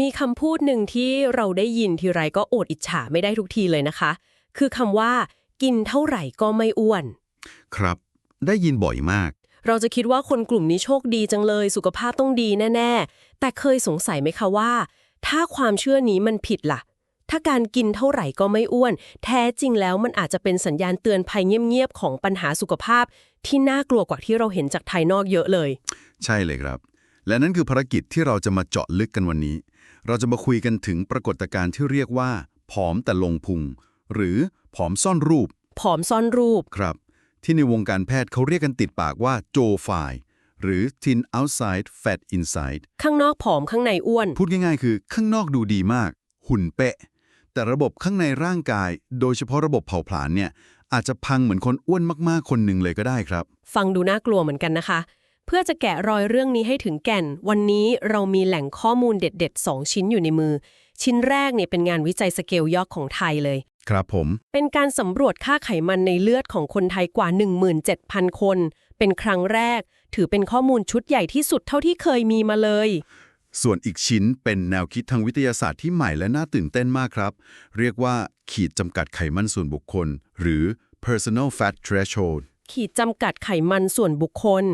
มีคำพูดหนึ่งที่เราได้ยินทีไรก็โอดอิจฉาไม่ได้ทุกทีเลยนะคะ คือคำว่า กินเท่าไหร่ก็ไม่อ้วน ครับ ได้ยินบ่อยมาก เราจะคิดว่าคนกลุ่มนี้โชคดีจังเลย สุขภาพต้องดีแน่ ๆ แต่เคยสงสัยไหมคะว่า ถ้าความเชื่อนี้มันผิดล่ะ ถ้าการกินเท่าไหร่ก็ไม่อ้วน แท้จริงแล้วมันอาจจะเป็นสัญญาณเตือนภัยเงียบๆของปัญหาสุขภาพ ที่น่ากลัวกว่าที่เราเห็นจากภายนอกเยอะเลย ใช่เลยครับ และนั่นคือภารกิจที่เราจะมาเจาะลึกกันวันนี้ เราจะมาคุยกันถึงปรากฏการณ์ที่เรียกว่า ผอมแต่ลงพุง หรือผอมซ่อนรูป ผอมซ่อนรูป ครับ ที่ในวงการแพทย์เขาเรียกกันติดปากว่าโจไฟหรือ thin outside fat inside ข้างนอกผอมข้างในอ้วน พูดง่ายๆ คือ ข้างนอกดูดีมาก หุ่นเป๊ะ แต่ระบบข้างในร่างกาย โดยเฉพาะระบบเผาผลาญเนี่ยอาจจะพังเหมือนคนอ้วนมากๆ คนหนึ่งเลยก็ได้ครับ ฟังดูน่ากลัวเหมือนกันนะคะ เพื่อจะแกะรอยเรื่องนี้ให้ถึงแก่น วันนี้เรามีแหล่งข้อมูลเด็ด ๆ 2 ชิ้นอยู่ในมือ ชิ้นแรกเนี่ยเป็นงานวิจัยสเกลยอกของไทยเลย ครับผม เป็นการสำรวจค่าไขมันในเลือดของคนไทยกว่า 17,000 คน เป็นครั้งแรก ถือเป็นข้อมูลชุดใหญ่ที่สุดเท่าที่เคยมีมาเลย ส่วนอีกชิ้นเป็นแนวคิดทางวิทยาศาสตร์ที่ใหม่และน่าตื่นเต้นมากครับ เรียกว่าขีดจำกัดไขมันส่วนบุคคล หรือ personal fat threshold ขีดจำกัดไขมันส่วนบุคคล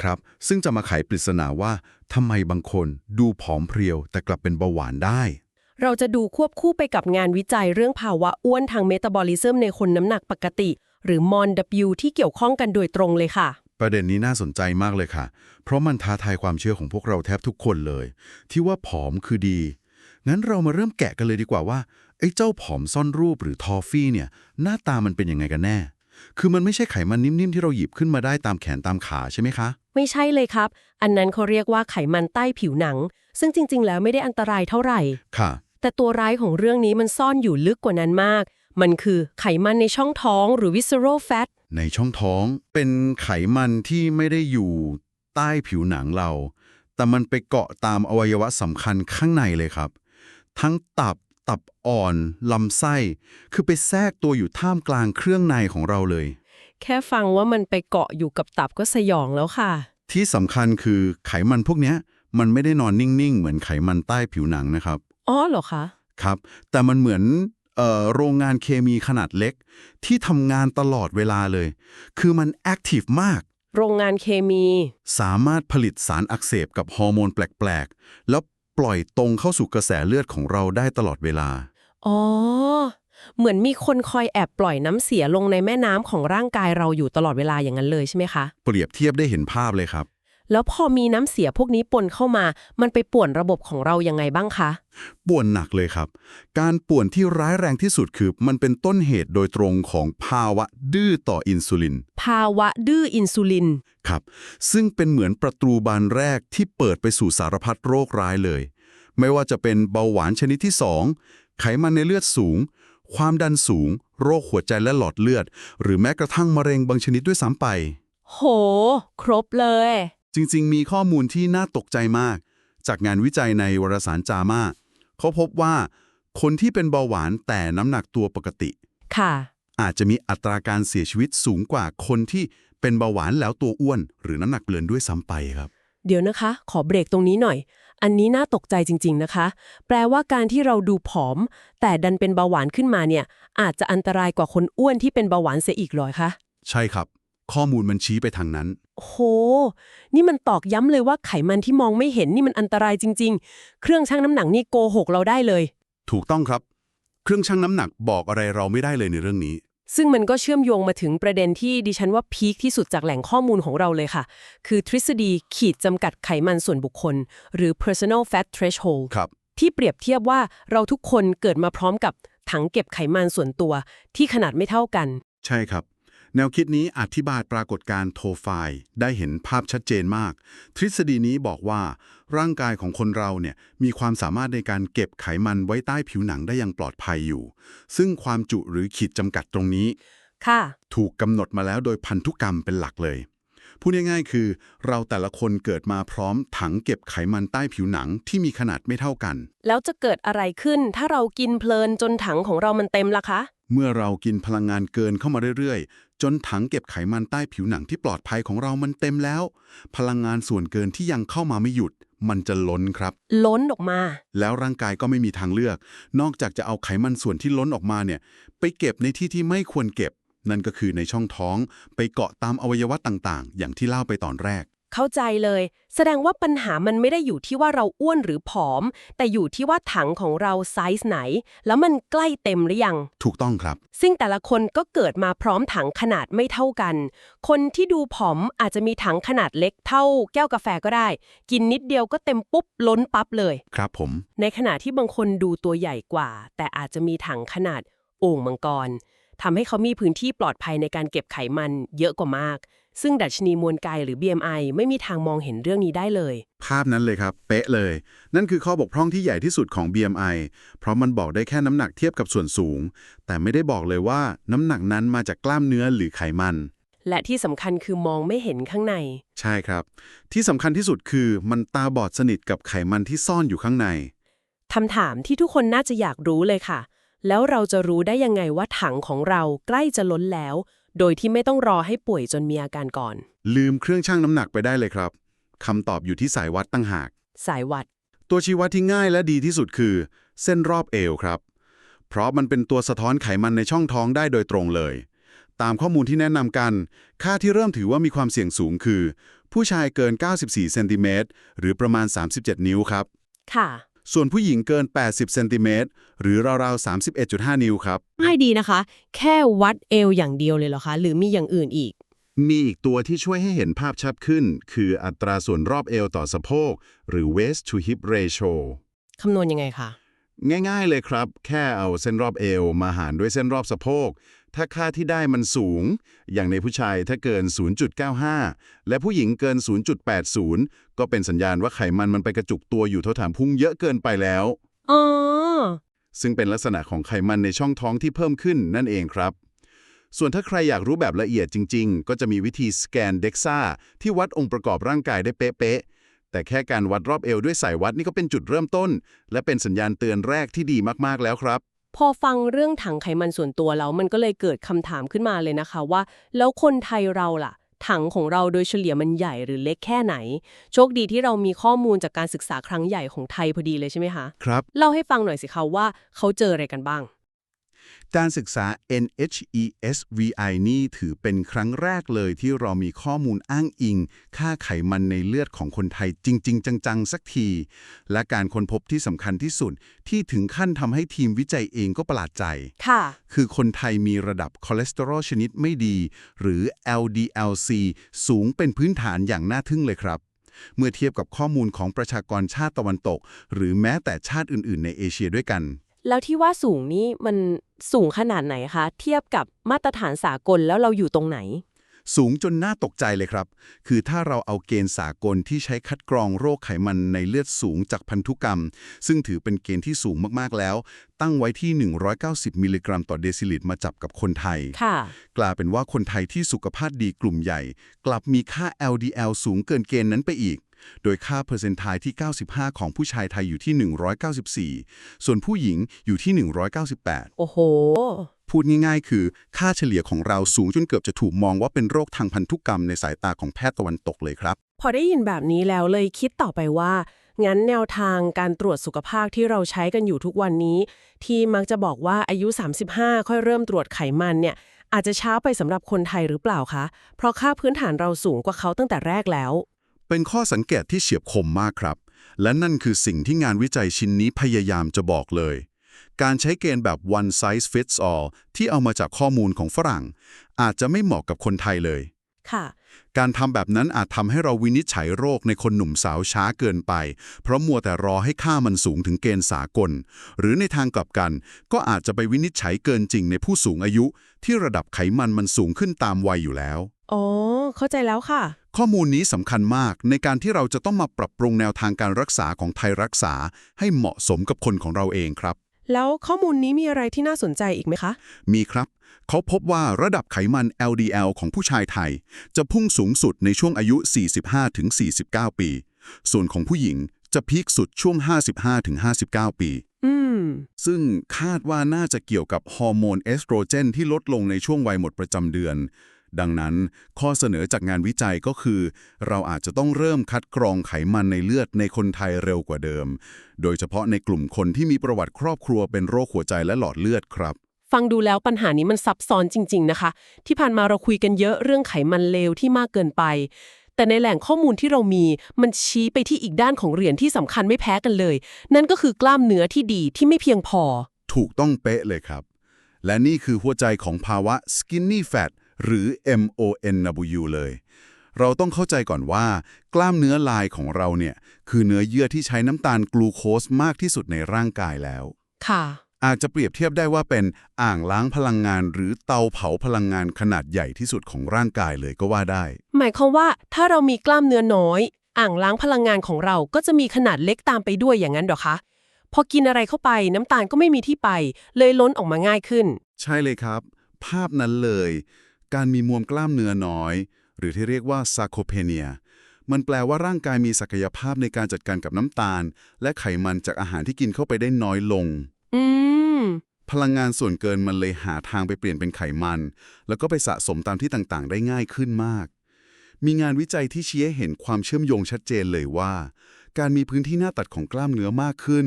ครับ ซึ่งจะมาไขปริศนาว่าทำไมบางคนดูผอมเพรียว แต่กลับเป็นเบาหวานได้ เราจะดูควบคู่ไปกับงานวิจัยเรื่องภาวะอ้วนทางเมตาบอลิซึมในคนน้ำหนักปกติ หรือ MON-W ที่เกี่ยวข้องกันโดยตรงเลยค่ะ ประเด็นนี้น่าสนใจมากเลยค่ะ เพราะมันท้าทายความเชื่อของพวกเราแทบทุกคนเลย ที่ว่าผอมคือดี งั้นเรามาเริ่มแกะกันเลยดีกว่าว่าไอ้เจ้าผอมซ่อนรูปหรือทอฟฟี่เนี่ย หน้าตามันเป็นยังไงกันแน่ คือมันไม่ใช่ไขมันนิ่มๆที่เราหยิบขึ้นมาได้ตามแขนตามขาใช่ไหมคะ ไม่ใช่เลยครับ อันนั้นเขาเรียกว่าไขมันใต้ผิวหนัง ซึ่งจริง ๆ แล้วไม่ได้อันตรายเท่าไหร่ ค่ะ แต่ตัวร้ายของเรื่องนี้มันซ่อนอยู่ลึกกว่านั้นมาก มันคือไขมันในช่องท้องหรือ visceral fat ในช่องท้องเป็นไขมันที่ไม่ได้อยู่ใต้ผิวหนังเรา แต่มันไปเกาะตามอวัยวะสำคัญข้างในเลยครับ ทั้งตับ ตับอ่อน ลำไส้ คือไปแทรกตัวอยู่ท่ามกลางเครื่องในของเราเลย แค่ฟังว่ามันไปเกาะอยู่กับตับก็สยองแล้วค่ะ ที่สำคัญคือไขมันพวกเนี้ยมันไม่ได้นอนนิ่ง ๆ เหมือนไขมันใต้ผิวหนังนะครับ อ๋อเหรอคะ ครับ แต่มันเหมือนเอ่อโรงงานเคมีขนาดเล็ก ที่ทำงานตลอดเวลาเลย คือมันแอคทีฟมาก โรงงานเคมี สามารถผลิตสารอักเสบกับฮอร์โมนแปลก ๆ แล้ว ปล่อยตรงเข้าสู่กระแสเลือดของเราได้ตลอดเวลา อ๋อ เหมือนมีคนคอยแอบปล่อยน้ำเสียลงในแม่น้ำของร่างกายเราอยู่ตลอดเวลาอย่างนั้นเลยใช่ไหมคะ เปรียบเทียบได้เห็นภาพเลยครับ แล้วพอมีน้ำเสียพวกนี้ปนเข้ามา มันไปป่วนระบบของเรายังไงบ้างคะ ป่วนหนักเลยครับ การป่วนที่ร้ายแรงที่สุดคือ มันเป็นต้นเหตุโดยตรงของภาวะดื้อต่ออินซูลิน ภาวะดื้ออินซูลิน ครับ ซึ่งเป็นเหมือนประตูบานแรกที่เปิดไปสู่สารพัดโรคร้ายเลย ไม่ว่าจะเป็นเบาหวานชนิดที่ 2 ไขมันในเลือดสูง ความดันสูง โรคหัวใจและหลอดเลือด หรือแม้กระทั่งมะเร็งบางชนิดด้วยซ้ำไป โห ครบเลย จริง ๆ มีข้อมูลที่น่าตกใจมาก จากงานวิจัยในวารสารจามาเขาพบว่าคนที่เป็นเบาหวานแต่น้ำหนักตัวปกติ ค่ะ อาจจะมีอัตราการเสียชีวิตสูงกว่าคนที่เป็นเบาหวานแล้วตัวอ้วน หรือน้ำหนักเกินด้วยซ้ำไปครับ เดี๋ยวนะคะ ขอเบรกตรงนี้หน่อย อันนี้น่าตกใจจริง ๆ นะคะ แปลว่าการที่เราดูผอม แต่ดันเป็นเบาหวานขึ้นมาเนี่ย อาจจะอันตรายกว่าคนอ้วนที่เป็นเบาหวานเสียอีกเหรอคะ ใช่ครับ ข้อมูลมันชี้ไปทางนั้น โห นี่มันตอกย้ำเลยว่าไขมันที่มองไม่เห็นนี่มันอันตรายจริง ๆ เครื่องชั่งน้ำหนักนี่โกหกเราได้เลย ถูกต้องครับ เครื่องชั่งน้ำหนักบอกอะไรเราไม่ได้เลยในเรื่องนี้ ซึ่งมันก็เชื่อมโยงมาถึงประเด็นที่ดิฉันว่าพีคที่สุดจากแหล่งข้อมูลของเราเลยค่ะ คือทฤษฎีขีดจำกัดไขมันส่วนบุคคล หรือ personal fat threshold ครับ ที่เปรียบเทียบว่าเราทุกคนเกิดมาพร้อมกับถังเก็บไขมันส่วนตัวที่ขนาดไม่เท่ากัน ใช่ครับ แนวคิดนี้อธิบายปรากฏการณ์โทไฟล์ได้เห็นภาพชัดเจนมาก ทฤษฎีนี้บอกว่า ร่างกายของคนเราเนี่ยมีความสามารถในการเก็บไขมันไว้ใต้ผิวหนังได้อย่างปลอดภัยอยู่ ซึ่งความจุหรือขีดจำกัดตรงนี้ ค่ะ ถูกกำหนดมาแล้วโดยพันธุกรรมเป็นหลักเลยพูดง่ายๆคือ เราแต่ละคนเกิดมาพร้อมถังเก็บไขมันใต้ผิวหนังที่มีขนาดไม่เท่ากัน แล้วจะเกิดอะไรขึ้นถ้าเรากินเพลินจนถังของเรามันเต็มล่ะคะ เมื่อเรากินพลังงานเกินเข้ามาเรื่อยๆ จนถังเก็บไขมันใต้ผิวหนังที่ปลอดภัยของเรามันเต็มแล้ว พลังงานส่วนเกินที่ยังเข้ามาไม่หยุด มันจะล้นครับ ล้นออกมา แล้วร่างกายก็ไม่มีทางเลือก นอกจากจะเอาไขมันส่วนที่ล้นออกมาเนี่ย ไปเก็บในที่ที่ไม่ควรเก็บ นั่นก็คือในช่องท้อง ไปเกาะตามอวัยวะต่างๆ อย่างที่เล่าไปตอนแรก เข้าใจเลย แสดงว่าปัญหามันไม่ได้อยู่ที่ว่าเราอ้วนหรือผอม แต่อยู่ที่ว่าถังของเราไซส์ไหน แล้วมันใกล้เต็มหรือยัง ถูกต้องครับ ซึ่งแต่ละคนก็เกิดมาพร้อมถังขนาดไม่เท่ากัน คนที่ดูผอมอาจจะมีถังขนาดเล็กเท่า แก้วกาแฟก็ได้ กินนิดเดียวก็เต็มปุ๊บล้นปั๊บเลย ครับผม ในขณะที่บางคนดูตัวใหญ่กว่า แต่อาจจะมีถังขนาดโอ่งมังกร ทำให้เขามีพื้นที่ปลอดภัยในการเก็บไขมันเยอะกว่ามาก ซึ่งดัชนีมวลกายหรือ BMI ไม่มีทางมองเห็นเรื่องนี้ได้เลย ภาพนั้นเลยครับ เป๊ะเลย นั่นคือข้อบกพร่องที่ใหญ่ที่สุดของ BMI เพราะมันบอกได้แค่น้ำหนักเทียบกับส่วนสูง แต่ไม่ได้บอกเลยว่าน้ำหนักนั้นมาจากกล้ามเนื้อหรือไขมันและที่สำคัญคือมองไม่เห็นข้างใน ใช่ครับ ที่สำคัญที่สุดคือมันตาบอดสนิทกับไขมันที่ซ่อนอยู่ข้างในคำถามที่ทุกคนน่าจะอยากรู้เลยค่ะ แล้วเราจะรู้ได้ยังไงว่าถังของเราใกล้จะล้นแล้ว โดยที่ไม่ต้องรอให้ป่วยจนมีอาการก่อน ลืมเครื่องชั่งน้ำหนักไปได้เลยครับคำตอบอยู่ที่สายวัดตั้งหาก สายวัด ตัวชี้วัดที่ง่ายและดีที่สุดคือ เส้นรอบเอวครับ เพราะมันเป็นตัวสะท้อนไขมันในช่องท้องได้โดยตรงเลย ตามข้อมูลที่แนะนำกัน ค่าที่เริ่มถือว่ามีความเสี่ยงสูงคือ ผู้ชายเกิน 94 เซนติเมตรหรือประมาณ 37 นิ้วครับ ค่ะ ส่วนผู้หญิงเกิน 80 เซนติเมตรหรือราวๆ 31.5 นิ้วครับ ง่ายดีนะคะ แค่วัดเอวอย่างเดียวเลยเหรอคะ หรือมีอย่างอื่นอีก มีอีกตัวที่ช่วยให้เห็นภาพชัดขึ้น คืออัตราส่วนรอบเอวต่อสะโพก หรือ waist to hip ratio คำนวณยังไงคะ ง่ายๆเลยครับ แค่เอาเส้นรอบเอวมาหารด้วยเส้นรอบสะโพก ถ้าค่าที่ได้มันสูง อย่างในผู้ชายถ้าเกิน 0.95 และผู้หญิงเกิน 0.80 ก็เป็นสัญญาณว่าไขมันมันไปกระจุกตัวอยู่เท่าฐานพุงเยอะเกินไปแล้วอ๋อซึ่งเป็นลักษณะของไขมันในช่องท้องที่เพิ่มขึ้นนั่นเองครับ ส่วนถ้าใครอยากรู้แบบละเอียดจริง ๆ ก็จะมีวิธีสแกนเด็กซ่าที่วัดองค์ประกอบร่างกายได้เป๊ะๆ แต่แค่การวัดรอบเอวด้วยสายวัดนี่ก็เป็นจุดเริ่มต้น และเป็นสัญญาณเตือนแรกที่ดีมากๆแล้วครับ พอฟังเรื่องถังไขมันส่วนตัวแล้วมันก็เลยเกิดคำถามขึ้นมาเลยนะคะว่า แล้วคนไทยเราล่ะ ถังของเราโดยเฉลี่ยมันใหญ่หรือเล็กแค่ไหน โชคดีที่เรามีข้อมูลจากการศึกษาครั้งใหญ่ของไทยพอดีเลยใช่ไหมคะ ครับ เล่าให้ฟังหน่อยสิคะว่าเขาเจออะไรกันบ้าง การศึกษา NHESVI นี่ถือเป็นครั้งแรกเลยที่เรามีข้อมูลอ้างอิง ค่าไขมันในเลือดของคนไทยจริง ๆ จัง ๆ สักที และการค้นพบที่สำคัญที่สุด ที่ถึงขั้นทำให้ทีมวิจัยเองก็ประหลาดใจ ค่ะ คือคนไทยมีระดับคอเลสเตอรอลชนิดไม่ดี หรือ LDLC สูงเป็นพื้นฐานอย่างน่าทึ่งเลยครับ เมื่อเทียบกับข้อมูลของประชากรชาติตะวันตก หรือแม้แต่ชาติอื่น ๆ ในเอเชียด้วยกัน แล้วที่ว่าสูงนี่มัน สูงขนาดไหนคะ เทียบกับมาตรฐานสากลแล้วเราอยู่ตรงไหน สูงจนน่าตกใจเลยครับ คือถ้าเราเอาเกณฑ์สากลที่ใช้คัดกรองโรคไขมันในเลือดสูงจากพันธุกรรม ซึ่งถือเป็นเกณฑ์ที่สูงมากๆแล้ว ตั้งไว้ที่ 190 มิลลิกรัมต่อเดซิลิตรมาจับกับคนไทย ค่ะ กลายเป็นว่าคนไทยที่สุขภาพดีกลุ่มใหญ่ กลับมีค่า LDL สูงเกินเกณฑ์นั้นไปอีก โดยค่าเปอร์เซนต์ไทที่ 95 ของผู้ชายไทยอยู่ที่ 194 ส่วนผู้หญิงอยู่ที่ 198 โอ้โห พูดง่ายๆ คือค่าเฉลี่ยของเราสูงจนเกือบจะถูกมองว่าเป็นโรคทางพันธุกรรมในสายตาของแพทย์ตะวันตกเลยครับ พอได้ยินแบบนี้แล้วเลยคิดต่อไปว่า งั้นแนวทางการตรวจสุขภาพที่เราใช้กันอยู่ทุกวันนี้ ที่มักจะบอกว่าอายุ 35 ค่อยเริ่มตรวจไขมันเนี่ยอาจจะช้าไปสำหรับคนไทยหรือเปล่าคะ เพราะค่าพื้นฐานเราสูงกว่าเขาตั้งแต่แรกแล้ว เป็นข้อสังเกตที่เฉียบคมมากครับ และนั่นคือสิ่งที่งานวิจัยชิ้นนี้พยายามจะบอกเลย การใช้เกณฑ์แบบ one size fits all ที่เอามาจากข้อมูลของฝรั่ง อาจจะไม่เหมาะกับคนไทยเลยค่ะการทำแบบนั้นอาจทำให้เราวินิจฉัยโรคในคนหนุ่มสาวช้าเกินไป เพราะมัวแต่รอให้ค่ามันสูงถึงเกณฑ์สากล หรือในทางกลับกัน ก็อาจจะไปวินิจฉัยเกินจริงในผู้สูงอายุ ที่ระดับไขมันมันสูงขึ้นตามวัยอยู่แล้ว อ๋อ เข้าใจแล้วค่ะ ข้อมูลนี้สำคัญมากในการที่เราจะต้องมาปรับปรุงแนวทางการรักษาของไทยรักษา ให้เหมาะสมกับคนของเราเองครับ แล้วข้อมูลนี้มีอะไรที่น่าสนใจอีกไหมคะ มีครับ เขาพบว่าระดับไขมัน LDL ของผู้ชายไทย จะพุ่งสูงสุดในช่วงอายุ 45-49 ปี ส่วนของผู้หญิงจะพีคสุดช่วง 55-59 ปี อืม ซึ่งคาดว่าน่าจะเกี่ยวกับฮอร์โมนเอสโตรเจนที่ลดลงในช่วงวัยหมดประจำเดือน ดังนั้นข้อเสนอจากงานวิจัยก็คือ เราอาจจะต้องเริ่มคัดกรองไขมันในเลือดในคนไทยเร็วกว่าเดิม โดยเฉพาะในกลุ่มคนที่มีประวัติครอบครัวเป็นโรคหัวใจและหลอดเลือดครับฟังดูแล้วปัญหานี้มันซับซ้อนจริง ๆ นะคะ ที่ผ่านมาเราคุยกันเยอะเรื่องไขมันเลวที่มากเกินไป แต่ในแหล่งข้อมูลที่เรามี มันชี้ไปที่อีกด้านของเหรียญที่สำคัญไม่แพ้กันเลย นั่นก็คือกล้ามเนื้อที่ดีที่ไม่เพียงพอ ถูกต้องเป๊ะเลยครับ และนี่คือหัวใจของภาวะ skinny fat หรือ MONW เลย เราต้องเข้าใจก่อนว่า กล้ามเนื้อลายของเราเนี่ย คือเนื้อเยื่อที่ใช้น้ำตาลกลูโคสมากที่สุดในร่างกายแล้ว ค่ะ อาจจะเปรียบเทียบได้ว่าเป็นอ่างล้างพลังงาน หรือเตาเผาพลังงานขนาดใหญ่ที่สุดของร่างกายเลยก็ว่าได้ หมายความว่าถ้าเรามีกล้ามเนื้อน้อย อ่างล้างพลังงานของเราก็จะมีขนาดเล็กตามไปด้วยอย่างนั้นเหรอคะพอกินอะไรเข้าไปน้ำตาลก็ไม่มีที่ไป เลยล้นออกมาง่ายขึ้น ใช่เลยครับ ภาพนั้นเลย การมีมวลกล้ามเนื้อน้อย หรือที่เรียกว่าซาโคเพเนีย มันแปลว่าร่างกายมีศักยภาพในการจัดการกับน้ำตาล และไขมันจากอาหารที่กินเข้าไปได้น้อยลง อืม พลังงานส่วนเกินมันเลยหาทางไปเปลี่ยนเป็นไขมัน แล้วก็ไปสะสมตามที่ต่างๆ ได้ง่ายขึ้นมาก มีงานวิจัยที่ชี้ให้เห็นความเชื่อมโยงชัดเจนเลยว่า การมีพื้นที่หน้าตัดของกล้ามเนื้อมากขึ้น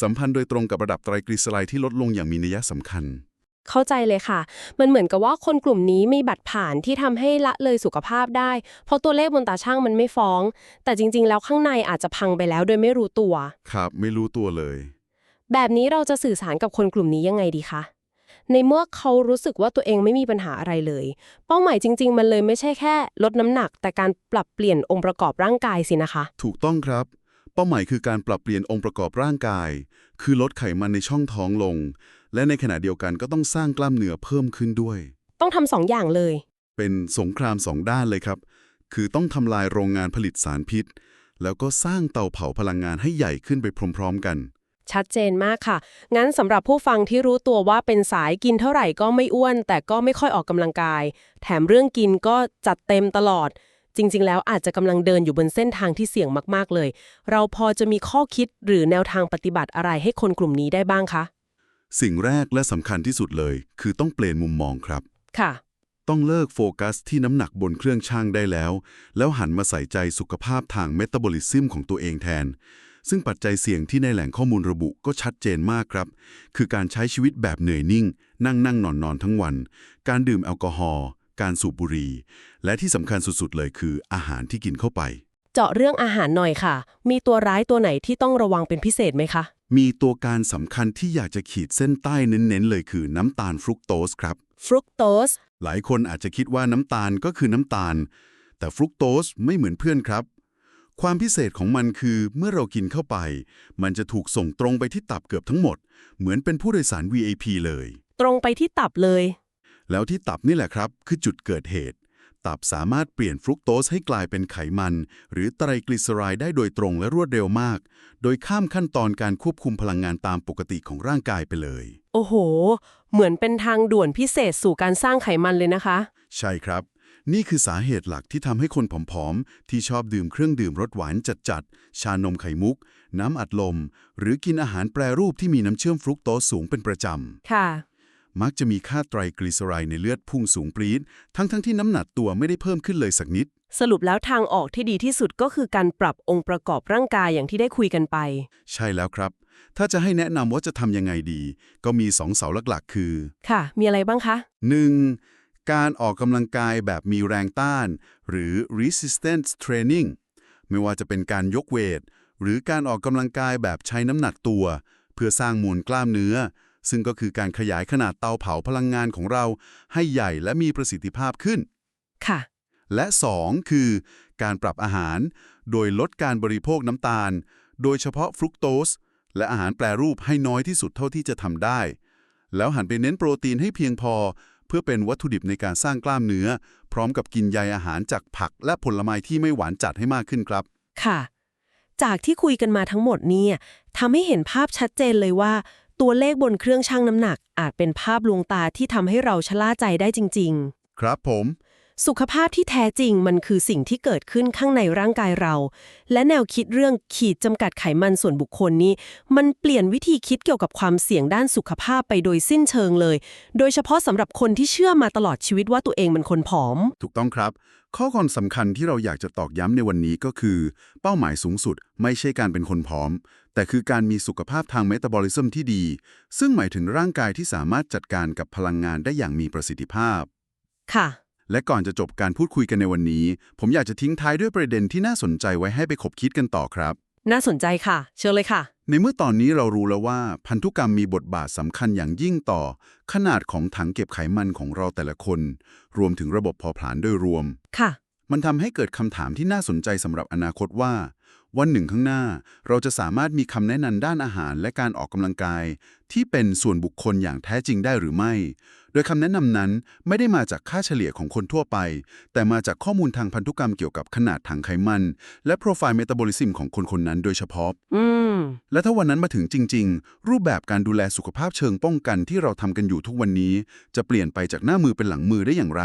สัมพันธ์โดยตรงกับระดับไตรกลีเซอไรด์ที่ลดลงอย่างมีนัยสำคัญ เข้าใจเลยค่ะ มันเหมือนกับว่าคนกลุ่มนี้มีบัตรผ่านที่ทำให้ละเลยสุขภาพได้ เพราะตัวเลขบนตาช่างมันไม่ฟ้อง แต่จริง ๆ แล้วข้างในอาจจะพังไปแล้วโดยไม่รู้ตัว ครับ ไม่รู้ตัวเลย แบบนี้เราจะสื่อสารกับคนกลุ่มนี้ยังไงดีคะในเมื่อเขารู้สึกว่าตัวเองไม่มีปัญหาอะไรเลย เป้าหมายจริง ๆ มันเลยไม่ใช่แค่ ลดน้ำหนัก แต่การปรับเปลี่ยนองค์ประกอบร่างกายสินะคะ ถูกต้องครับ เป้าหมายคือการปรับเปลี่ยนองค์ประกอบร่างกาย คือลดไขมันในช่องท้องลง และในขณะเดียวกันก็ต้องสร้างกล้ามเนื้อเพิ่มขึ้นด้วย ต้องทำสองอย่างเลย เป็นสงครามสองด้านเลยครับ คือต้องทำลายโรงงานผลิตสารพิษ แล้วก็สร้างเตาเผาพลังงานให้ใหญ่ขึ้นไปพร้อม ๆ กัน ชัดเจนมากค่ะ งั้นสำหรับผู้ฟังที่รู้ตัวว่าเป็นสายกินเท่าไหร่ก็ไม่อ้วน แต่ก็ไม่ค่อยออกกำลังกาย แถมเรื่องกินก็จัดเต็มตลอด จริง ๆ แล้วอาจจะกำลังเดินอยู่บนเส้นทางที่เสี่ยงมากๆเลย เราพอจะมีข้อคิดหรือแนวทางปฏิบัติอะไรให้คนกลุ่มนี้ได้บ้างคะ สิ่งแรกและสำคัญที่สุดเลย คือต้องเปลี่ยนมุมมองครับ ค่ะ ต้องเลิกโฟกัสที่น้ำหนักบนเครื่องช่างได้แล้ว แล้วหันมาใส่ใจสุขภาพทางเมตาบอลิซึมของตัวเองแทน ซึ่งปัจจัยเสี่ยงที่ในแหล่งข้อมูลระบุก็ชัดเจนมากครับ คือการใช้ชีวิตแบบเหนื่อยนิ่ง นั่งนั่งนอนนอนทั้งวัน การดื่มแอลกอฮอล์การสูบบุหรี่และที่สำคัญสุดๆเลยคืออาหารที่กินเข้าไป เจาะเรื่องอาหารหน่อยค่ะ มีตัวร้ายตัวไหนที่ต้องระวังเป็นพิเศษไหมคะ มีตัวการสำคัญที่อยากจะขีดเส้นใต้เน้นๆ เลยคือน้ำตาลฟรุกโตสครับฟรุกโตสหลายคนอาจจะคิดว่าน้ำตาลก็คือน้ำตาล แต่ฟรุกโตสไม่เหมือนเพื่อนครับ ความพิเศษของมันคือเมื่อเรากินเข้าไป มันจะถูกส่งตรงไปที่ตับเกือบทั้งหมด เหมือนเป็นผู้โดยสาร VIP เลย ตรงไปที่ตับเลย แล้วที่ตับนี่แหละครับ คือจุดเกิดเหตุ ตับสามารถเปลี่ยนฟรุกโตสให้กลายเป็นไขมัน หรือไตรกลีเซอไรด์ได้โดยตรงและรวดเร็วมาก โดยข้ามขั้นตอนการควบคุมพลังงานตามปกติของร่างกายไปเลย โอ้โห เหมือนเป็นทางด่วนพิเศษสู่การสร้างไขมันเลยนะคะ ใช่ครับ นี่คือสาเหตุหลักที่ทำให้คนผอมๆ ที่ชอบดื่มเครื่องดื่มรสหวานจัดๆ ชานมไข่มุก น้ำอัดลม หรือกินอาหารแปรรูปที่มีน้ำเชื่อมฟรุกโตสสูงเป็นประจค่ะำ มักจะมีค่าไตรกลีเซอไรด์ในเลือดพุ่งสูงปรี๊ดทั้งๆที่น้ำหนักตัวไม่ได้เพิ่มขึ้นเลยสักนิด สรุปแล้วทางออกที่ดีที่สุดก็คือการปรับองค์ประกอบร่างกายอย่างที่ได้คุยกันไป ใช่แล้วครับ ถ้าจะให้แนะนำว่าจะทำยังไงดี ก็มีสองเสาหลักๆ คือ ค่ะ มีอะไรบ้างคะ 1. การออกกำลังกายแบบมีแรงต้าน หรือ resistance training ไม่ว่าจะเป็นการยกเวท หรือการออกกำลังกายแบบใช้น้ำหนักตัว เพื่อสร้างมวลกล้ามเนื้อ ซึ่งก็คือการขยายขนาดเตาเผาพลังงานของเราให้ใหญ่และมีประสิทธิภาพขึ้น ค่ะ และ 2 คือ การปรับอาหาร โดยลดการบริโภคน้ำตาล โดยเฉพาะฟรุกโตส และอาหารแปรรูปให้น้อยที่สุดเท่าที่จะทำได้ แล้วหันไปเน้นโปรตีนให้เพียงพอ เพื่อเป็นวัตถุดิบในการสร้างกล้ามเนื้อ พร้อมกับกินใยอาหารจากผักและผลไม้ที่ไม่หวานจัดให้มากขึ้นครับ ค่ะ จากที่คุยกันมาทั้งหมดเนี่ยทำให้เห็นภาพชัดเจนเลยว่า ตัวเลขบนเครื่องชั่งน้ำหนักอาจเป็นภาพลวงตาที่ทำให้เราชะล่าใจได้จริงครับผม สุขภาพที่แท้จริงมันคือสิ่งที่เกิดขึ้นข้างในร่างกายเรา และแนวคิดเรื่องขีดจำกัดไขมันส่วนบุคคลนี้ มันเปลี่ยนวิธีคิดเกี่ยวกับความเสี่ยงด้านสุขภาพไปโดยสิ้นเชิงเลย โดยเฉพาะสำหรับคนที่เชื่อมาตลอดชีวิตว่าตัวเองเป็นคนผอม ถูกต้องครับ ข้อความสำคัญที่เราอยากจะตอกย้ำในวันนี้ก็คือ เป้าหมายสูงสุดไม่ใช่การเป็นคนผอม แต่คือการมีสุขภาพทางเมตาบอลิซึมที่ดี ซึ่งหมายถึงร่างกายที่สามารถจัดการกับพลังงานได้อย่างมีประสิทธิภาพ ค่ะ และก่อนจะจบการพูดคุยกันในวันนี้ ผมอยากจะทิ้งท้ายด้วยประเด็นที่น่าสนใจไว้ให้ไปคบคิดกันต่อครับ น่าสนใจค่ะ เชิญเลยค่ะ ในเมื่อตอนนี้เรารู้แล้วว่า พันธุกรรมมีบทบาทสำคัญอย่างยิ่งต่อ ขนาดของถังเก็บไขมันของเราแต่ละคน รวมถึงระบบเผาผลาญโดยรวม ค่ะ มันทำให้เกิดคำถามที่น่าสนใจสำหรับอนาคตว่า วันหนึ่งข้างหน้า เราจะสามารถมีคำแนะนำด้านอาหารและการออกกำลังกาย ที่เป็นส่วนบุคคลอย่างแท้จริงได้หรือไม่ โดยคำแนะนำนั้นไม่ได้มาจากค่าเฉลี่ยของคนทั่วไป แต่มาจากข้อมูลทางพันธุกรรมเกี่ยวกับขนาดถังไขมัน และโปรไฟล์เมตาบอลิซึมของคนคนนั้นโดยเฉพาะอืมและถ้าวันนั้นมาถึงจริง ๆ รูปแบบการดูแลสุขภาพเชิงป้องกันที่เราทำกันอยู่ทุกวันนี้ จะเปลี่ยนไปจากหน้ามือเป็นหลังมือได้อย่างไร